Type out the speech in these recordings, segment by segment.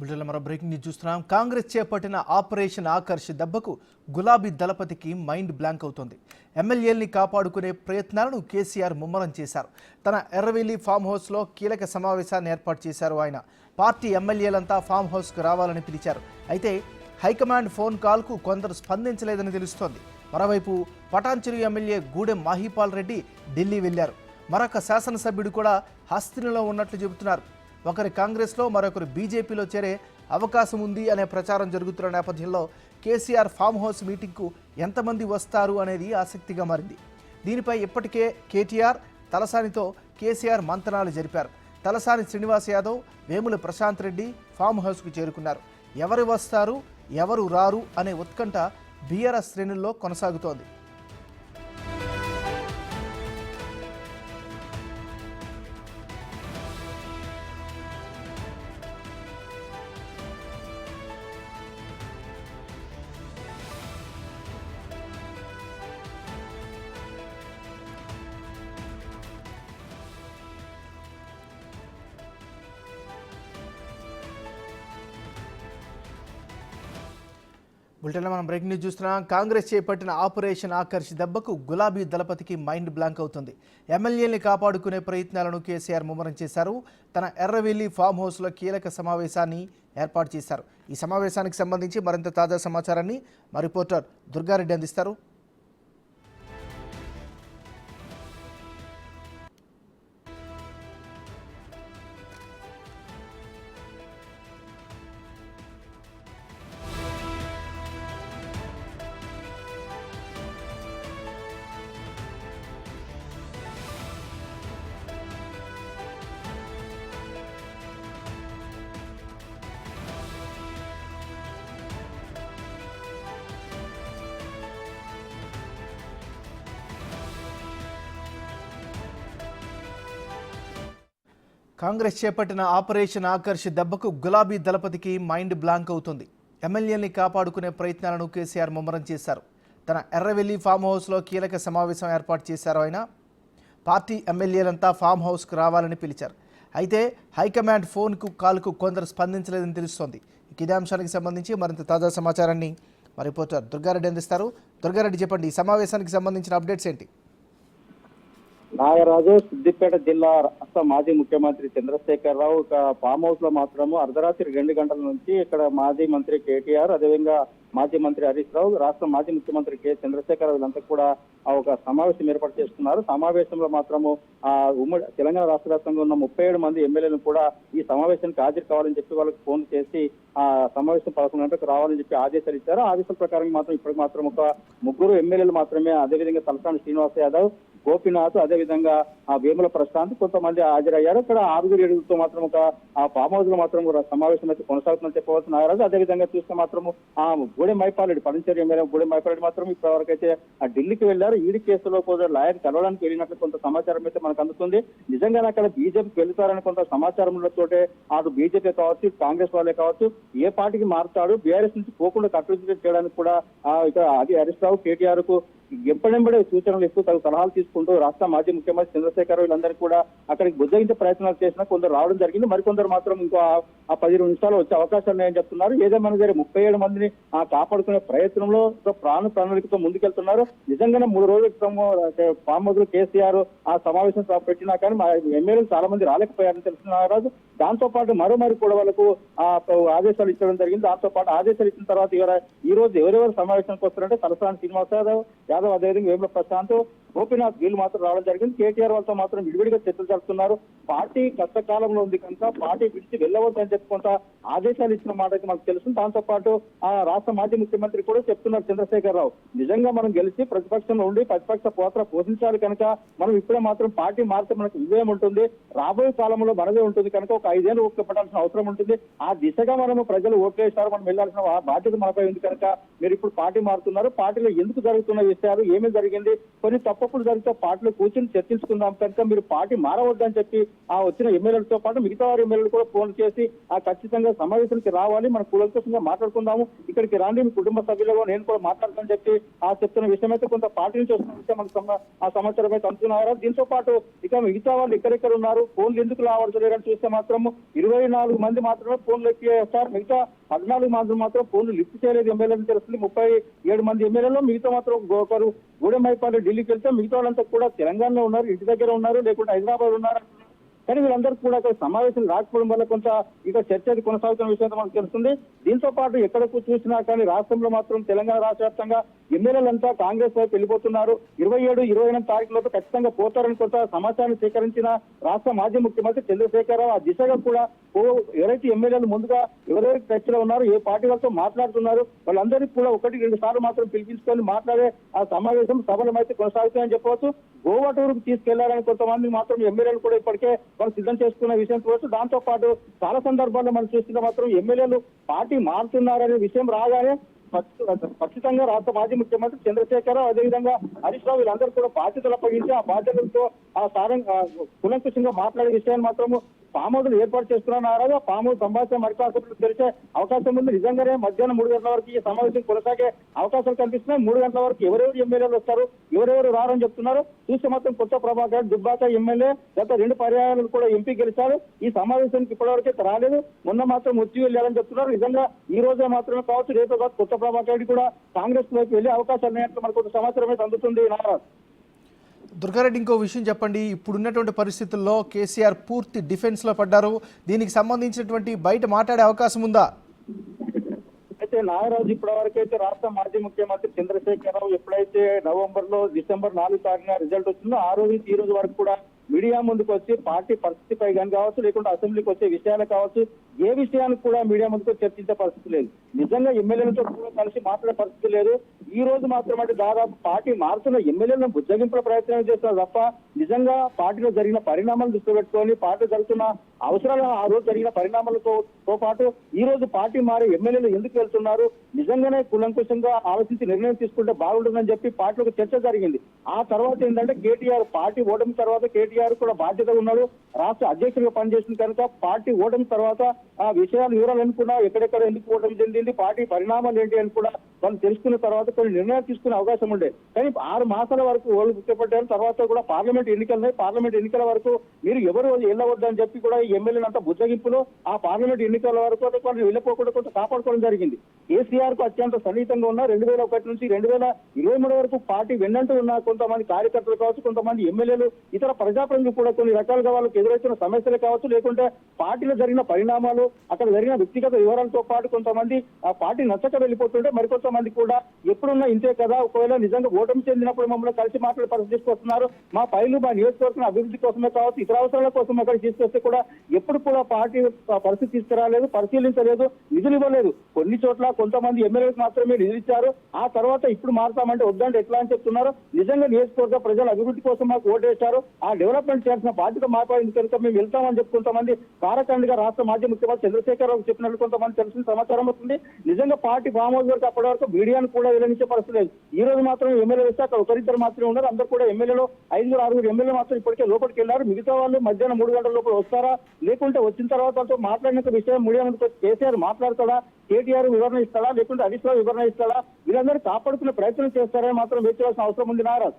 బులెటిన్లో మరో breaking news చూస్తున్నాం. కాంగ్రెస్ చేపట్టిన ఆపరేషన్ ఆకర్ష్ దెబ్బకు గులాబీ దళపతికి మైండ్ బ్లాంక్ అవుతోంది. ఎమ్మెల్యేల్ని కాపాడుకునే ప్రయత్నాలను కేసీఆర్ ముమ్మరం చేశారు. తన ఎర్రవెల్లి ఫామ్ హౌస్లో కీలక సమావేశాన్ని ఏర్పాటు చేశారు ఆయన. పార్టీ ఎమ్మెల్యేలంతా ఫామ్ హౌస్కు రావాలని పిలిచారు. అయితే హైకమాండ్ ఫోన్ కాల్కు కొందరు స్పందించలేదని తెలుస్తోంది. మరోవైపు పటాన్చెరు ఎమ్మెల్యే గూడెం మాహిపాల్ రెడ్డి ఢిల్లీ వెళ్ళారు మరొక శాసనసభ్యుడు కూడా హస్తినిలో ఉన్నట్లు చెబుతున్నారు. ఒకరి కాంగ్రెస్లో మరొకరు బీజేపీలో చేరే అవకాశం ఉంది అనే ప్రచారం జరుగుతున్న నేపథ్యంలో కేసీఆర్ ఫామ్ హౌస్ మీటింగ్కు ఎంతమంది వస్తారు అనేది ఆసక్తిగా మారింది. దీనిపై ఇప్పటికే కేటీఆర్ తలసానితో కేసీఆర్ మంతనాలు జరిపారు. తలసాని శ్రీనివాస్ యాదవ్ వేముల ప్రశాంత్ రెడ్డి ఫామ్ హౌస్కు చేరుకున్నారు. ఎవరు వస్తారు ఎవరు రారు అనే ఉత్కంఠ బీఆర్ఎస్ శ్రేణుల్లో కొనసాగుతోంది. బులెటిన్లో మనం బ్రేకింగ్ న్యూస్ చూస్తున్నాం. కాంగ్రెస్ చేపట్టిన ఆపరేషన్ ఆకర్ష్ దెబ్బకు గులాబీ దళపతికి మైండ్ బ్లాంక్ అవుతుంది. ఎమ్మెల్యేని కాపాడుకునే ప్రయత్నాలను కేసీఆర్ ముమ్మరం చేశారు. తన ఎర్రవెల్లి ఫామ్ హౌస్లో కీలక సమావేశాన్ని ఏర్పాటు చేశారు. ఈ సమావేశానికి సంబంధించి మరింత తాజా సమాచారాన్ని మా రిపోర్టర్ దుర్గారెడ్డి అందిస్తారు. కాంగ్రెస్ చేపట్టిన ఆపరేషన్ ఆకర్ష్ దెబ్బకు గులాబీ దళపతికి మైండ్ బ్లాంక్ అవుతుంది. ఎమ్మెల్యేని కాపాడుకునే ప్రయత్నాలను కేసీఆర్ ముమ్మరం చేశారు. తన ఎర్రవెల్లి ఫామ్ హౌస్లో కీలక సమావేశం ఏర్పాటు చేశారు ఆయన. పార్టీ ఎమ్మెల్యేలంతా ఫామ్ హౌస్కు రావాలని పిలిచారు. అయితే హైకమాండ్ ఫోన్కు కాల్కు కొందరు స్పందించలేదని తెలుస్తోంది. ఇదే అంశానికి సంబంధించి మరింత తాజా సమాచారాన్ని మా రిపోర్టర్ దుర్గారెడ్డి అందిస్తారు. దుర్గారెడ్డి చెప్పండి ఈ సమావేశానికి సంబంధించిన అప్డేట్స్ ఏంటి? నాగరాజు సిద్దిపేట జిల్లా రాష్ట్ర మాజీ ముఖ్యమంత్రి చంద్రశేఖర్ రావు ఒక ఫామ్ హౌస్లో మాత్రము అర్ధరాత్రి రెండు గంటల నుంచి ఇక్కడ మాజీ మంత్రి కేటీఆర్ అదేవిధంగా మాజీ మంత్రి హరీష్ రావు రాష్ట్ర మాజీ ముఖ్యమంత్రి కె. చంద్రశేఖర్ వీళ్ళంతా కూడా ఒక సమావేశం ఏర్పాటు చేస్తున్నారు. సమావేశంలో మాత్రము ఆ ఉమ్మడి తెలంగాణ రాష్ట్ర వ్యాప్తంగా ఉన్న ముప్పై ఏడు మంది ఎమ్మెల్యేలను కూడా ఈ సమావేశానికి హాజరు కావాలని చెప్పి వాళ్ళకి ఫోన్ చేసి ఆ సమావేశం పదకొండు గంటలకు రావాలని చెప్పి ఆదేశాలు ఇచ్చారు. ఆదేశాల ప్రకారం మాత్రం ఇప్పటికి మాత్రం ఒక ముగ్గురు ఎమ్మెల్యేలు మాత్రమే అదేవిధంగా తలసాని శ్రీనివాస్ యాదవ్ గోపినాథ్ అదేవిధంగా ఆ వేముల ప్రశాంత్ కొంతమంది హాజరయ్యారు. ఇక్కడ ఆరుగురు ఏడుగురితో మాత్రం ఒక ఆ ఫామ్ హౌస్లో మాత్రం కూడా సమావేశం అయితే కొనసాగుతుందని చెప్పవలసిన నాగరాజు. అదేవిధంగా చూస్తే మాత్రము ఆ గూడెం మైపాలెడ్డి పడంచేరి ఎమ్మెల్యే గూడెం మైపాలెడ్డి మాత్రం ఇప్పటివరకైతే ఆ ఢిల్లీకి వెళ్ళారు. ఈడి కేసులో కూడా లాయర్ కలవడానికి వెళ్ళినట్లు కొంత సమాచారం అయితే మనకు అందుతుంది. నిజంగానే అక్కడ బీజేపీకి వెళ్తారని కొంత సమాచారం ఉన్నతోటే అటు బీజేపీ కావచ్చు కాంగ్రెస్ వాళ్ళే కావచ్చు ఏ పార్టీకి మారుతాడు బీఆర్ఎస్ నుంచి పోకుండా కట్టుబడి చేయడానికి కూడా ఇక్కడ అది హరీష్ రావు కేటీఆర్కు ఎంపడెంబడే సూచనలు ఇస్తూ తగు సలహాలు తీసుకుంటూ రాష్ట్ర మాజీ ముఖ్యమంత్రి చంద్రశేఖర్ వీళ్ళందరికీ కూడా అక్కడికి బుజ్జగించే ప్రయత్నాలు చేసినా కొందరు రావడం జరిగింది. మరికొందరు మాత్రం ఇంకో ఆ- పది నిమిషాలు వచ్చే అవకాశాలు ఉన్నాయని చెప్తున్నారు. ఏదేమైనా సరే ముప్పై ఏడు మందిని ఆ కాపాడుకునే ప్రయత్నంలో ప్రాణ ప్రణాళికతో ముందుకెళ్తున్నారు. నిజంగానే మూడు రోజుల క్రితం ఫామ్ కేసీఆర్ ఆ సమావేశం పెట్టినా కానీ మా ఎమ్మెల్యేలు చాలా మంది రాలేకపోయారని తెలుస్తున్నారు దాంతో పాటు మరో మరి కూడా వాళ్ళకు ఆ ఆదేశాలు ఇచ్చడం జరిగింది. దాంతో పాటు ఆదేశాలు ఇచ్చిన తర్వాత ఈ రోజు ఎవరెవరు సమావేశానికి వస్తారంటే తలసాని శ్రీనివాస్ యాదవ్ యాదవ్ అదేవిధంగా వేముల ప్రశాంత్ గోపీనాథ్ వీళ్ళు మాత్రం రావడం జరిగింది. కేటీఆర్ వాళ్ళతో మాత్రం విడివిడిగా చర్చలు జరుపుతున్నారు. పార్టీ కష్టకాలంలో ఉంది కనుక పార్టీ విడిచి వెళ్ళవద్దని చెప్పుకుంటా ఆదేశాలు ఇచ్చిన మాట అయితే మనకు తెలుసు దాంతో పాటు ఆ రాష్ట్ర మాజీ ముఖ్యమంత్రి కూడా చెప్తున్నారు చంద్రశేఖర్ రావు. నిజంగా మనం గెలిచి ప్రతిపక్షంలో ఉండి ప్రతిపక్ష పాత్ర పోషించాలి కనుక మనం ఇప్పుడే మాత్రం పార్టీ మారితే మనకు విజయం ఉంటుంది. రాబోయే కాలంలో మనదే ఉంటుంది కనుక ఒక ఐదేళ్ళు ఓపిక పడాల్సిన అవసరం ఉంటుంది. ఆ దిశగా మనము ప్రజలు ఓట్లు మనం వెళ్ళాల్సిన బాధ్యత మనపై ఉంది కనుక మీరు ఇప్పుడు పార్టీ మారుతున్నారు. పార్టీలో ఎందుకు జరుగుతున్న విషయాలు ఏమేమి జరిగింది కొన్ని తప్పు తప్పప్పుడు జరిగితే పార్టీలో కూర్చొని చర్చించుకుందాం. కనుక మీరు పార్టీ మారవద్దని చెప్పి ఆ వచ్చిన ఎమ్మెల్యేలతో పాటు మిగతా వారి ఎమ్మెల్యేలు కూడా ఫోన్ చేసి ఆ ఖచ్చితంగా సమావేశానికి రావాలి. మన కులంకోసంగా మాట్లాడుకుందాము. ఇక్కడికి రాండి మీ కుటుంబ సభ్యులుగా నేను కూడా మాట్లాడతానని చెప్పి ఆ చెప్తున్న విషయం అయితే కొంత పార్టీ నుంచి వస్తున్న విషయం మనకు ఆ సమాచారం అయితే అందుతున్నారు? దీంతో పాటు ఇక మిగతా వాళ్ళు ఎక్కడెక్కడ ఉన్నారు? ఫోన్లు ఎందుకు అని చూస్తే మాత్రం ఇరవై నాలుగు మంది మాత్రమే ఫోన్లు ఎక్కి మిగతా పద్నాలుగు మంది మాత్రం ఫోన్లు లిఫ్ట్ చేయలేదు ఎమ్మెల్యేలు తెలుస్తుంది ముప్పై ఏడు మంది ఎమ్మెల్యేలు మిగతా మాత్రం ఒకరు గూడెంమైపాలి ఢిల్లీకి వెళ్తే మిగతా వాళ్ళంతా కూడా తెలంగాణలో ఉన్నారు ఇంటి దగ్గర ఉన్నారు లేకుంటే హైదరాబాద్ ఉన్నారు. కానీ వీళ్ళందరూ కూడా అక్కడ సమావేశం రాకపోవడం వల్ల కొంత ఇక చర్చ అది కొనసాగుతున్న విషయం మనకు తెలుస్తుంది. దీంతో పాటు ఎక్కడకు చూసినా కానీ రాష్ట్రంలో మాత్రం తెలంగాణ రాష్ట్ర వ్యాప్తంగా ఎమ్మెల్యేలంతా కాంగ్రెస్ వైపు వెళ్ళిపోతున్నారు. ఇరవై ఏడు ఇరవై ఎనిమిది తారీఖులతో ఖచ్చితంగా పోతారని కొంత సమాచారం సేకరించిన రాష్ట్ర మాజీ ముఖ్యమంత్రి చంద్రశేఖరరావు ఆ దిశగా కూడా ఎవరైతే ఎమ్మెల్యేలు ముందుగా ఎవరైతే చర్చలో ఉన్నారు ఏ పార్టీ వాళ్ళతో మాట్లాడుతున్నారు వాళ్ళందరికీ కూడా ఒకటి రెండు సార్లు మాత్రం పిలిపించుకొని మాట్లాడే ఆ సమావేశం సఫలమైతే కొనసాగుతాయని చెప్పవచ్చు. గోవా టూర్కు తీసుకెళ్ళారని కొంతమంది మాత్రం ఎమ్మెల్యేలు కూడా ఇప్పటికే వాళ్ళు సిద్ధం చేసుకున్న విషయం చూడవచ్చు దాంతో పాటు చాలా సందర్భాల్లో మనం చూస్తున్న మాత్రం ఎమ్మెల్యేలు పార్టీ మారుతున్నారనే విషయం రాగానే ఖచ్చితంగా రాష్ట్ర మాజీ ముఖ్యమంత్రి చంద్రశేఖరరావు అదేవిధంగా హరీష్ రావు వీళ్ళందరూ కూడా బాధ్యతలు అప్పగించి ఆ బాధ్యతలతో ఆ సారం కులంకుశంగా మాట్లాడే విషయాన్ని మాత్రము పామోదులు ఏర్పాటు చేస్తున్నారా పామోదు సంభాషణ మరికాసులు తెరిచే అవకాశం ఉంది. నిజంగానే మధ్యాహ్నం మూడు గంటల వరకు ఈ సమావేశం కొనసాగే అవకాశాలు కనిపిస్తున్నాయి మూడు గంటల వరకు ఎవరెవరు ఎమ్మెల్యేలు వస్తారు ఎవరెవరు రారని చెప్తున్నారు. చూస్తే మాత్రం కొత్త ప్రభాకర్ దుబ్బాక ఎమ్మెల్యే గత రెండు పర్యాయాలు కూడా ఎంపీ గెలిచారు. ఈ సమావేశానికి ఇప్పటివరకు రాలేదు. మొన్న మాత్రం వచ్చి వెళ్ళారని చెప్తున్నారు. నిజంగా ఈ రోజే మాత్రమే కావచ్చు రేపు కావచ్చు కొత్త ప్రభాకర్ రెడ్డి కూడా కాంగ్రెస్ వైపు వెళ్ళే అవకాశాలు ఉన్నాయంటే మనకు సమాచారం అయితే అందుతుంది దుర్గారెడ్డి ఇంకో విషయం చెప్పండి. ఇప్పుడున్నటువంటి పరిస్థితుల్లో కేసీఆర్ పూర్తి డిఫెన్స్లో పడ్డారు. దీనికి సంబంధించినటువంటి బయట మాట్లాడే అవకాశం ఉందా? అయితే నాగరాజు ఇప్పటి వరకు అయితే రాష్ట్ర మాజీ ముఖ్యమంత్రి చంద్రశేఖరరావు ఎప్పుడైతే నవంబర్లో డిసెంబర్ నాలుగు తారీఖున రిజల్ట్ వచ్చిందో ఆ రోజు నుంచి ఈ రోజు వరకు కూడా మీడియా ముందుకు వచ్చి పార్టీ పరిస్థితిపై కానీ కావచ్చు లేకుంటే అసెంబ్లీకి వచ్చే విషయాలు కావచ్చు ఏ విషయానికి కూడా మీడియా ముందుకు చర్చించే పరిస్థితి లేదు. నిజంగా ఎమ్మెల్యేలతో కూడా కలిసి మాట్లాడే పరిస్థితి లేదు. ఈ రోజు మాత్రం అంటే దాదాపు పార్టీ మారుతున్న ఎమ్మెల్యేలను బుజ్జగింపుల ప్రయత్నం చేస్తున్నారు తప్ప నిజంగా పార్టీలో జరిగిన పరిణామాలు దృష్టిలో పెట్టుకొని పార్టీ జరుగుతున్న అవసరాలు ఆ రోజు జరిగిన పరిణామాలతో తో పాటు ఈ రోజు పార్టీ మారి ఎమ్మెల్యేలు ఎందుకు వెళ్తున్నారు? నిజంగానే కులంకుశంగా ఆలోచించి నిర్ణయం తీసుకుంటే బాగుంటుందని చెప్పి పార్టీలో చర్చ జరిగింది. ఆ తర్వాత ఏంటంటే కేటీఆర్ పార్టీ ఓటమి తర్వాత కేటీఆర్ కూడా బాధ్యత ఉన్నాడు రాష్ట్ర అధ్యక్షుడిగా పనిచేసిన కనుక పార్టీ ఓటమి తర్వాత ఆ విషయాలు వివరాలు అనుకున్నా ఎక్కడెక్కడ ఎందుకు ఓటమి చెందింది పార్టీ పరిణామాలు ఏంటి అని కూడా వాళ్ళు తెలుసుకున్న తర్వాత కొన్ని నిర్ణయాలు తీసుకునే అవకాశం ఉండే. కానీ ఆరు మాసాల వరకు వాళ్ళు గుర్తుపట్టారు. తర్వాత కూడా పార్లమెంట్ ఎన్నికలున్నాయి. పార్లమెంట్ ఎన్నికల వరకు మీరు ఎవరు వెళ్ళవద్దని చెప్పి కూడా ఎమ్మెల్యేలు అంతా బుజ్జగింపులో ఆ పార్లమెంట్ ఎన్నికల వరకు అయితే వాళ్ళు వెళ్ళిపోకుండా కొంత కాపాడుకోవడం జరిగింది. కేసీఆర్కు అత్యంత సన్నిహితంగా ఉన్న రెండు వేల ఒకటి నుంచి రెండు వేల ఇరవై మూడు వరకు పార్టీ వెన్నంటూ ఉన్న కొంతమంది కార్యకర్తలు కావచ్చు కొంతమంది ఎమ్మెల్యేలు ఇతర ప్రజా ప్రజాప్రతినిధులు కూడా కొన్ని రకాలుగా వాళ్ళకి ఎదురైతున్న సమస్యలు కావచ్చు లేకుంటే పార్టీలో జరిగిన పరిణామాలు అక్కడ జరిగిన వ్యక్తిగత వివరాలతో పాటు కొంతమంది ఆ పార్టీ నచ్చక వెళ్ళిపోతుంటే మరికొంతమంది కూడా ఎప్పుడున్నా ఇంతే కదా ఒకవేళ నిజంగా ఓటమి చెందినప్పుడు మమ్మల్ని కలిసి మాట్లాడే పరిస్థితి తీసుకొస్తున్నారు. మా పైలు మా నియోజకవర్గం అభివృద్ధి కోసమే కావచ్చు ఇతర అవసరాల కోసం అక్కడ తీసుకొస్తే కూడా ఎప్పుడు కూడా పార్టీ పరిస్థితి తీసుకురాలేదు పరిశీలించలేదు నిధులు ఇవ్వలేదు. కొన్ని చోట్ల కొంతమంది ఎమ్మెల్యేలకు మాత్రమే నిధులు ఇచ్చారు. ఆ తర్వాత ఇప్పుడు మారుతామంటే వద్దంటే ఎట్లా అని చెప్తున్నారు. నిజంగా నియోజకవర్గ ప్రజల అభివృద్ధి కోసం మాకు ఓటేశారు. ఆ డెవలప్మెంట్ చేయాల్సిన బాధ్యత మాట్లాడింది కనుక మేము వెళ్తామని చెప్పి కొంతమంది కారకండిగా రాష్ట్ర మాజీ ముఖ్యమంత్రి చంద్రశేఖరరావు చెప్పినట్లు కొంతమంది తెలిసిన సమాచారం వస్తుంది. నిజంగా పార్టీ ఫామ్ హౌస్ వరకు అప్పటి వరకు మీడియాను కూడా వెల్లడించే పరిస్థితి లేదు. ఈ రోజు మాత్రం ఎమ్మెల్యే వస్తే అక్కడ ఒకరిద్దరు మాత్రమే ఉన్నారు. అందరూ కూడా ఎమ్మెల్యేలో ఐదుగురు ఆరుగురు ఎమ్మెల్యే మాత్రం ఇప్పటికే లోపలికి వెళ్ళారు. మిగతా వాళ్ళు మధ్యాహ్నం మూడు గంటల లోపల వస్తారా? లేకుంటే వచ్చిన తర్వాత వాళ్ళతో మాట్లాడిన విషయం మీడియా ముందుకు కేసీఆర్ మాట్లాడతాడా? కేటీఆర్ వివరణ ఇస్తాడా? లేకుంటే హరీష్ రావు వివరణ ఇస్తాడా? వీళ్ళందరూ కాపాడుకునే ప్రయత్నం చేస్తారని మాత్రం వేచాల్సిన అవసరం ఉంది నారాజ్.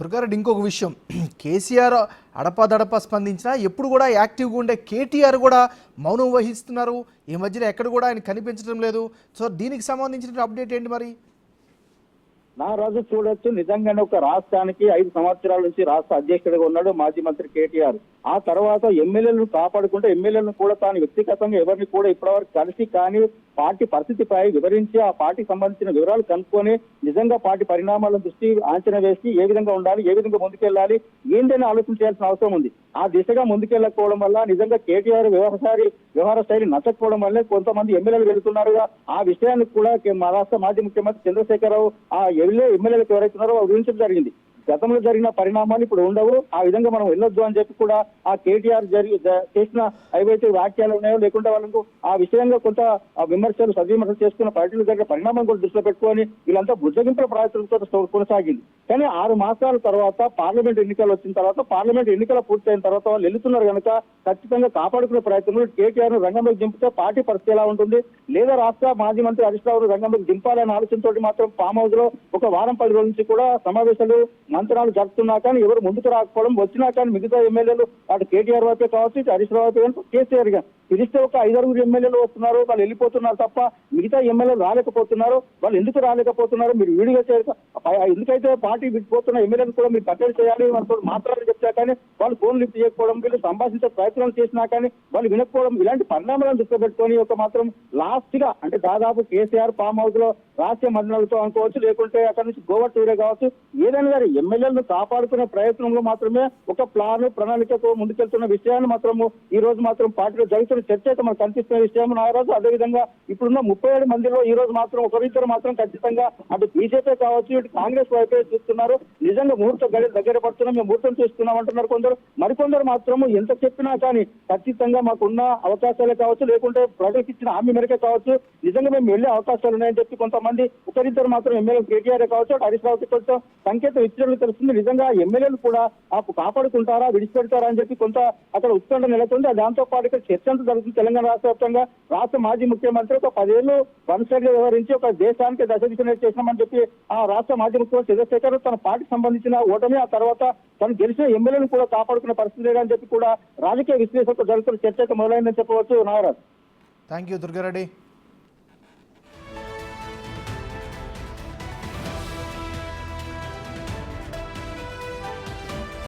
దుర్గారెడ్డి ఇంకొక విషయం. కేసీఆర్ అడపాదడపా స్పందించినా ఎప్పుడు కూడా యాక్టివ్గా ఉండే కేటీఆర్ కూడా మౌనం వహిస్తున్నారు. ఈ మధ్యన ఎక్కడ కూడా ఆయన కనిపించడం లేదు. సో దీనికి సంబంధించిన అప్డేట్ ఏంటి మరి? నా రాజు చూడొచ్చు. నిజంగానే ఒక రాష్ట్రానికి ఐదు సంవత్సరాల నుంచి రాష్ట్ర అధ్యక్షుడిగా ఉన్నాడు మాజీ మంత్రి కేటీఆర్. ఆ తర్వాత ఎమ్మెల్యేలను కాపాడుకుంటే ఎమ్మెల్యేలను కూడా తాను వ్యక్తిగతంగా ఎవరిని కూడా ఇప్పటివరకు కలిసి కానీ పార్టీ పరిస్థితిపై వివరించి ఆ పార్టీకి సంబంధించిన వివరాలు కనుక్కొని నిజంగా పార్టీ పరిణామాలను దృష్టి అంచనా వేసి ఏ విధంగా ఉండాలి ఏ విధంగా ముందుకెళ్ళాలి ఏంటని ఆలోచన చేయాల్సిన అవసరం ఉంది. ఆ దిశగా ముందుకెళ్ళకపోవడం వల్ల నిజంగా కేటీఆర్ వ్యవహారశారి వ్యవహార శైలి నచ్చకపోవడం వల్లే కొంతమంది ఎమ్మెల్యేలు వెళ్తున్నారుగా. ఆ విషయానికి కూడా మా రాష్ట్ర మాజీ ముఖ్యమంత్రి చంద్రశేఖరరావు ఆ ఎమ్మెల్యే ఎమ్మెల్యేలకు ఎవరైతున్నారో వారు ఊహించడం జరిగింది. గతంలో జరిగిన పరిణామాలు ఇప్పుడు ఉండవు. ఆ విధంగా మనం వెళ్ళొద్దు అని చెప్పి కూడా ఆ కేటీఆర్ జరిగి చేసిన ఏవైతే వ్యాఖ్యలు ఉన్నాయో లేకుంటే వాళ్ళకు ఆ విషయంగా కొంత ఆ విమర్శలు సద్విమర్శలు చేసుకున్న పార్టీలు జరిగిన పరిణామం కూడా దృష్టిలో పెట్టుకొని వీళ్ళంతా బుజ్జగింపుల ప్రయత్నంతో కొనసాగింది. కానీ ఆరు మాసాల తర్వాత పార్లమెంట్ ఎన్నికలు వచ్చిన తర్వాత పార్లమెంట్ ఎన్నికలు పూర్తయిన తర్వాత వాళ్ళు వెళ్తున్నారు కనుక ఖచ్చితంగా కాపాడుకునే ప్రయత్నంలో కేటీఆర్ను రంగంలోకి దింపితే పార్టీ పరిస్థితి ఎలా ఉంటుంది? లేదా రాష్ట్ర మాజీ మంత్రి హరీష్ రావు రంగంలోకి దింపాలనే ఆలోచనతో మాత్రం ఫామ్ హౌస్లో ఒక వారం పది రోజుల నుంచి కూడా సమావేశాలు మంత్రాలు జరుపుతున్నా కానీ ఎవరు ముందుకు రాకపోవడం వచ్చినా కానీ మిగతా ఎమ్మెల్యేలు అటు కేటీఆర్ వైపే కావచ్చు ఇటు హరీష్ రావు వైపే కేసీఆర్గా పిలిస్తే ఒక ఐదారుగురు ఎమ్మెల్యేలు వస్తున్నారు వాళ్ళు వెళ్ళిపోతున్నారు తప్ప మిగతా ఎమ్మెల్యేలు రాలేకపోతున్నారు. వాళ్ళు ఎందుకు రాలేకపోతున్నారు? మీరు వీడియో చేయక ఎందుకైతే పార్టీ విడిపోతున్న ఎమ్మెల్యేలు కూడా మీరు కట్టడి చేయాలి వాళ్ళతో మాట్లాడాలని చెప్తా కానీ వాళ్ళు ఫోన్ లిఫ్ట్ చేయకపోవడం వీళ్ళు సంభాషించే ప్రయత్నాలు చేసినా కానీ వాళ్ళు వినకపోవడం ఇలాంటి పరిణామాలను దృష్టి పెట్టుకొని ఒక మాత్రం లాస్ట్గా అంటే దాదాపు కేసీఆర్ ఫామ్ హౌస్లో రాష్ట్ర మండలాలతో అనుకోవచ్చు లేకుంటే అక్కడ నుంచి గోవా టూరే కావచ్చు ఏదైనా గారి ఎమ్మెల్యేలను కాపాడుకునే ప్రయత్నంలో మాత్రమే ఒక ప్లాన్ ప్రణాళికతో ముందుకెళ్తున్న విషయాన్ని మాత్రము ఈ రోజు మాత్రం పార్టీలో జరుగుతున్న చర్చ అయితే మనకు కనిపిస్తున్న విషయం నాగరాజు. అదేవిధంగా ఇప్పుడున్న ముప్పై ఏడు మందిలో ఈ రోజు మాత్రం ఒకరిద్దరు మాత్రం ఖచ్చితంగా అటు బీజేపీ కావచ్చు ఇటు కాంగ్రెస్ వైపే చూస్తున్నారు. నిజంగా ముహూర్తం గడి దగ్గర పడుతున్నాం మేము ముహూర్తం చూస్తున్నాం అంటున్నారు కొందరు. మరికొందరు మాత్రం ఎంత చెప్పినా కానీ ఖచ్చితంగా మాకున్న అవకాశాలే కావచ్చు లేకుంటే ప్రజలకు ఇచ్చిన హామీ మేరకే కావచ్చు. నిజంగా మేము వెళ్ళే అవకాశాలు ఉన్నాయని చెప్పి కొంతమంది ఒకరిద్దరు మాత్రం ఎమ్మెల్యే కేటీఆర్ కావచ్చు అటు హరీష్ రావుకి కొంచెం సంకేతం ఇచ్చినట్లు తెలుస్తుంది. నిజంగా ఎమ్మెల్యేలు కూడా మాకు కాపాడుకుంటారా విడిచిపెడతారా అని చెప్పి కొంత అక్కడ ఉత్కంఠ నెలకొంది. దాంతో పాటు ఇక్కడ చర్చ అంతా జరుగుతుంది తెలంగాణ రాష్ట్ర వ్యాప్తంగా రాష్ట్ర మాజీ ముఖ్యమంత్రి ఒక పదేళ్ళు వన్ సైడ్ వ్యవహరించి ఒక దేశానికి దశ దిశ చేసినామని చెప్పి ఆ రాష్ట్ర మాజీ ముఖ్యమంత్రి చంద్రశేఖర్ తన పార్టీకి సంబంధించిన ఓటమి ఆ తర్వాత తను గెలిచిన ఎమ్మెల్యేలను కూడా కాపాడుకునే పరిస్థితి లేదని చెప్పి కూడా రాజకీయ విశ్లేషకులు జరుగుతున్న చర్చకు మొదలైందని చెప్పవచ్చు నాగరాజ్. Thank you Durga Reddy.